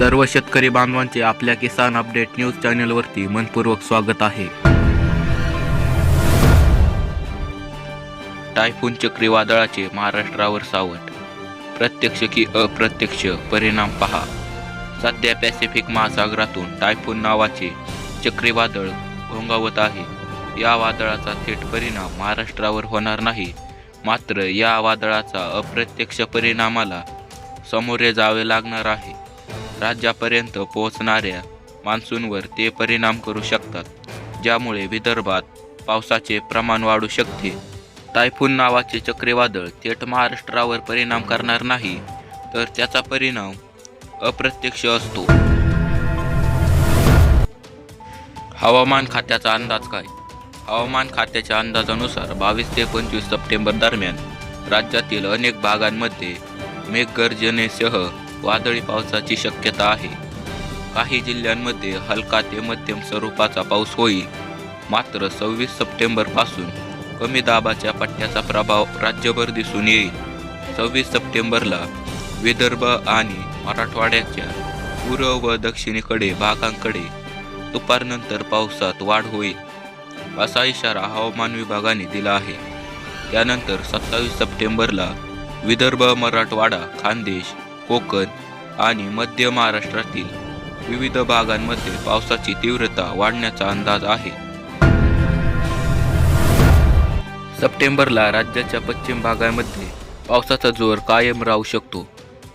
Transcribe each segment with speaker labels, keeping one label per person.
Speaker 1: सर्व शेतकरी बांधवांचे आपल्या किसान अपडेट न्यूज चॅनलवरती मनपूर्वक स्वागत आहे. टायफून चक्रीवादळाचे महाराष्ट्रावर सावट. प्रत्यक्ष की अप्रत्यक्ष परिणाम पहा. सध्या पॅसिफिक महासागरातून टायफून नावाचे चक्रीवादळ घोंगावत आहे. या वादळाचा थेट परिणाम महाराष्ट्रावर होणार नाही. मात्र या वादळाचा अप्रत्यक्ष परिणामाला सामोरे जावे लागणार आहे. राज्यापर्यंत पोहोचणाऱ्या मान्सूनवर ते परिणाम करू शकतात ज्यामुळे विदर्भात पावसाचे प्रमाण वाढू शकते. टायफून नावाचे चक्रीवादळ थेट महाराष्ट्रावर परिणाम करणार नाही तर त्याचा परिणाम अप्रत्यक्ष असतो. हवामान खात्याचा अंदाज काय? हवामान खात्याच्या अंदाजानुसार बावीस ते पंचवीस सप्टेंबर दरम्यान राज्यातील अनेक भागांमध्ये मेघगर्जनेसह वादळी पावसाची शक्यता आहे. काही जिल्ह्यांमध्ये हलका ते मध्यम स्वरूपाचा पाऊस होईल. मात्र सव्वीस सप्टेंबरपासून कमी दाबाच्या पट्ट्याचा प्रभाव राज्यभर दिसून येईल. सव्वीस सप्टेंबरला विदर्भ आणि मराठवाड्याच्या पूर्व व दक्षिणेकडे भागांकडे दुपारनंतर पावसात वाढ होईल असा इशारा हवामान विभागाने दिला आहे. त्यानंतर सत्तावीस सप्टेंबरला विदर्भ मराठवाडा खानदेश कोकण आणि मध्य महाराष्ट्रातील विविध भागांमध्ये पावसाची तीव्रता वाढण्याचा अंदाज आहे. सप्टेंबरला राज्याच्या पश्चिम भागामध्ये पावसाचा जोर कायम राहू शकतो.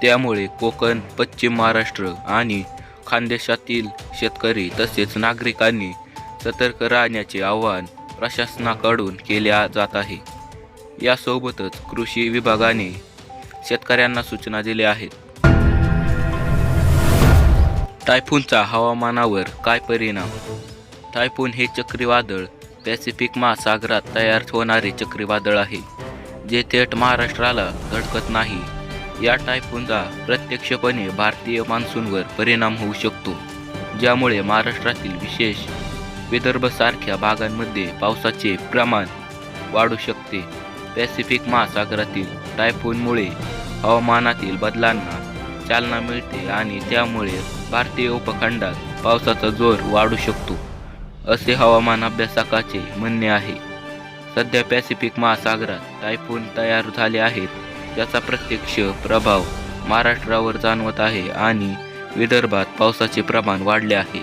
Speaker 1: त्यामुळे कोकण पश्चिम महाराष्ट्र आणि खानदेशातील शेतकरी तसेच नागरिकांनी सतर्क राहण्याचे आवाहन प्रशासनाकडून केले जात आहे. यासोबतच कृषी विभागाने शेतकऱ्यांना सूचना दिल्या आहेत. टायफूनचा हवामानावर काय परिणाम? टायफून हे चक्रीवादळ पॅसिफिक महासागरात तयार होणारे चक्रीवादळ आहे जे थेट महाराष्ट्राला धडकत नाही. या टायफूनचा प्रत्यक्षपणे भारतीय मान्सूनवर परिणाम होऊ शकतो ज्यामुळे महाराष्ट्रातील विशेष विदर्भसारख्या भागांमध्ये पावसाचे प्रमाण वाढू शकते. पॅसिफिक महासागरातील टायफूनमुळे हवामानातील बदलांना चालना मिळते आणि त्यामुळे भारतीय उपखंडात पावसाचा जोर वाढू शकतो असे हवामान अभ्यासकाचे म्हणणे आहे. सध्या पॅसिफिक महासागरात टायफून तयार झाले आहेत त्याचा प्रत्यक्ष प्रभाव महाराष्ट्रावर जाणवत आहे आणि विदर्भात पावसाचे प्रमाण वाढले आहे.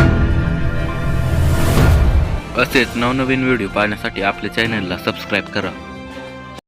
Speaker 1: असेच नवनवीन व्हिडिओ पाहण्यासाठी आपल्या चॅनलला सबस्क्राईब करा.